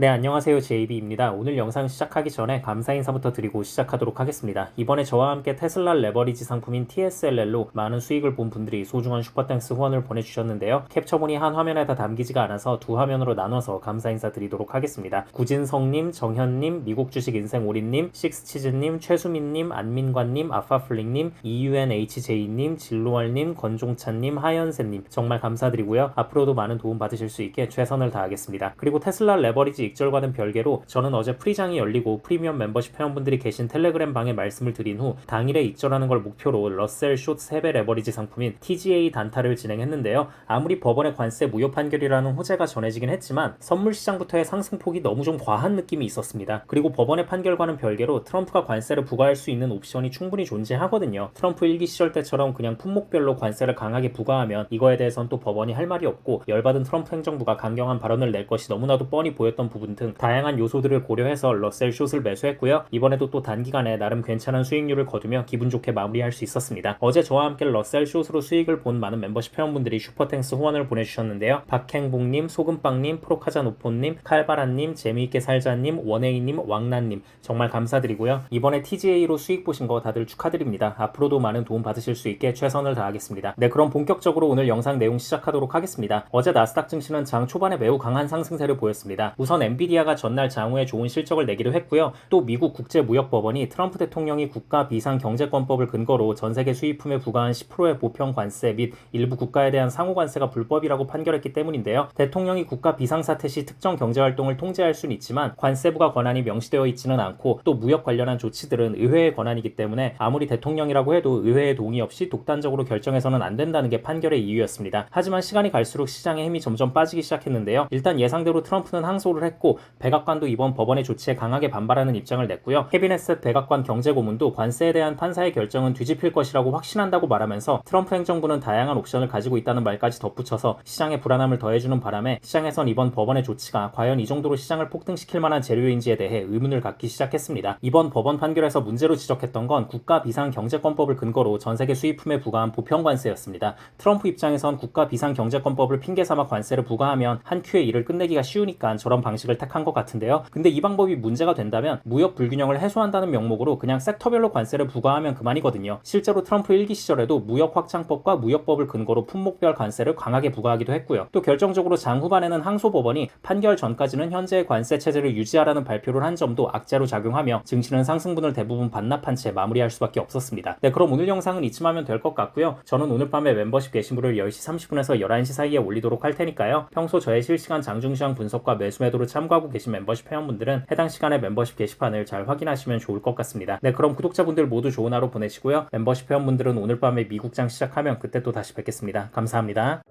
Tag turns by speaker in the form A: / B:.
A: 네, 안녕하세요. JB입니다. 오늘 영상 시작하기 전에 감사 인사부터 드리고 시작하도록 하겠습니다. 이번에 저와 함께 테슬라 레버리지 상품인 TSLL로 많은 수익을 본 분들이 소중한 슈퍼땡스 후원을 보내주셨는데요. 캡처본이 한 화면에 다 담기지가 않아서 두 화면으로 나눠서 감사 인사 드리도록 하겠습니다. 구진성님, 정현님, 미국 주식 인생 오리님, 식스치즈님, 최수민님, 안민관님, 아파플링님, EUNHJ님, 진로월님, 권종찬님, 하연세님 정말 감사드리고요. 앞으로도 많은 도움 받으실 수 있게 최선을 다하겠습니다. 그리고 테슬라 레버리지 익절과는 별개로 저는 어제 프리장이 열리고 프리미엄 멤버십 회원분들이 계신 텔레그램 방에 말씀을 드린 후 당일에 익절하는 걸 목표로 러셀 숏 3배 레버리지 상품인 TGA 단타를 진행했는데요. 아무리 법원의 관세 무효 판결이라는 호재가 전해지긴 했지만 선물 시장부터의 상승폭이 너무 좀 과한 느낌이 있었습니다. 그리고 법원의 판결과는 별개로 트럼프가 관세를 부과할 수 있는 옵션이 충분히 존재하거든요. 트럼프 일기 시절 때처럼 그냥 품목별로 관세를 강하게 부과하면 이거에 대해선 또 법원이 할 말이 없고 열받은 트럼프 행정부가 강경한 발언을 낼 것이 너무나도 뻔히 보였던 부분 등 다양한 요소들을 고려해서 러셀 숏을 매수했고요. 이번에도 또 단기간에 나름 괜찮은 수익률을 거두며 기분 좋게 마무리할 수 있었습니다. 어제 저와 함께 러셀 숏으로 수익을 본 많은 멤버십 회원분들이 슈퍼탱스 후원을 보내주셨는데요. 박행복님, 소금빵님, 프로카자 노포님, 칼바라님, 재미있게 살자님, 원혜이님, 왕나님 정말 감사드리고요. 이번에 TGA로 수익 보신 거 다들 축하드립니다. 앞으로도 많은 도움 받으실 수 있게 최선을 다하겠습니다. 네, 그럼 본격적으로 오늘 영상 내용 시작하도록 하겠습니다. 어제 나스닥 증시는 장 초반에 매우 강한 상승세를 보였습니다. 우선 엔비디아가 전날 장후에 좋은 실적을 내기도 했고요. 또 미국 국제무역법원이 트럼프 대통령이 국가 비상 경제권법을 근거로 전 세계 수입품에 부과한 10%의 보편 관세 및 일부 국가에 대한 상호 관세가 불법이라고 판결했기 때문인데요. 대통령이 국가 비상 사태 시 특정 경제 활동을 통제할 수는 있지만 관세부가 권한이 명시되어 있지는 않고 또 무역 관련한 조치들은 의회의 권한이기 때문에 아무리 대통령이라고 해도 의회의 동의 없이 독단적으로 결정해서는 안 된다는 게 판결의 이유였습니다. 하지만 시간이 갈수록 시장의 힘이 점점 빠지기 시작했는데요. 일단 예상대로 트럼프는 항소를 했고 백악관도 이번 법원의 조치에 강하게 반발하는 입장을 냈고요. 케비넷셋 백악관 경제고문도 관세에 대한 판사의 결정은 뒤집힐 것이라고 확신한다고 말하면서 트럼프 행정부는 다양한 옵션을 가지고 있다는 말까지 덧붙여서 시장의 불안함을 더해주는 바람에 시장에선 이번 법원의 조치가 과연 이 정도로 시장을 폭등시킬 만한 재료인지에 대해 의문을 갖기 시작했습니다. 이번 법원 판결에서 문제로 지적했던 건 국가 비상 경제권법을 근거로 전 세계 수입품에 부과한 보편 관세였습니다. 트럼프 입장에선 국가 비상 경제권법을 핑계 삼아 관세를 부과하면 한 큐에 일을 끝내기가 쉬우니까 저런 방식 을 택한 것 같은데요. 근데 이 방법이 문제가 된다면 무역 불균형을 해소한다는 명목으로 그냥 섹터별로 관세를 부과하면 그만이거든요. 실제로 트럼프 일기 시절에도 무역 확장법과 무역법을 근거로 품목별 관세를 강하게 부과하기도 했고요. 또 결정적으로 장 후반에는 항소법원이 판결 전까지는 현재의 관세 체제를 유지하라는 발표를 한 점도 악재로 작용하며 증시는 상승분을 대부분 반납한 채 마무리할 수밖에 없었습니다. 네, 그럼 오늘 영상은 이쯤 하면 될 것 같고요. 저는 오늘 밤에 멤버십 게시물을 10시 30분에서 11시 사이에 올리도록 할 테니까요. 평소 저의 실시간 장중시장 분석과 매수 매도를 참고하고 계신 멤버십 회원분들은 해당 시간에 멤버십 게시판을 잘 확인하시면 좋을 것 같습니다. 네, 그럼 구독자분들 모두 좋은 하루 보내시고요. 멤버십 회원분들은 오늘 밤에 미국장 시작하면 그때 또 다시 뵙겠습니다. 감사합니다.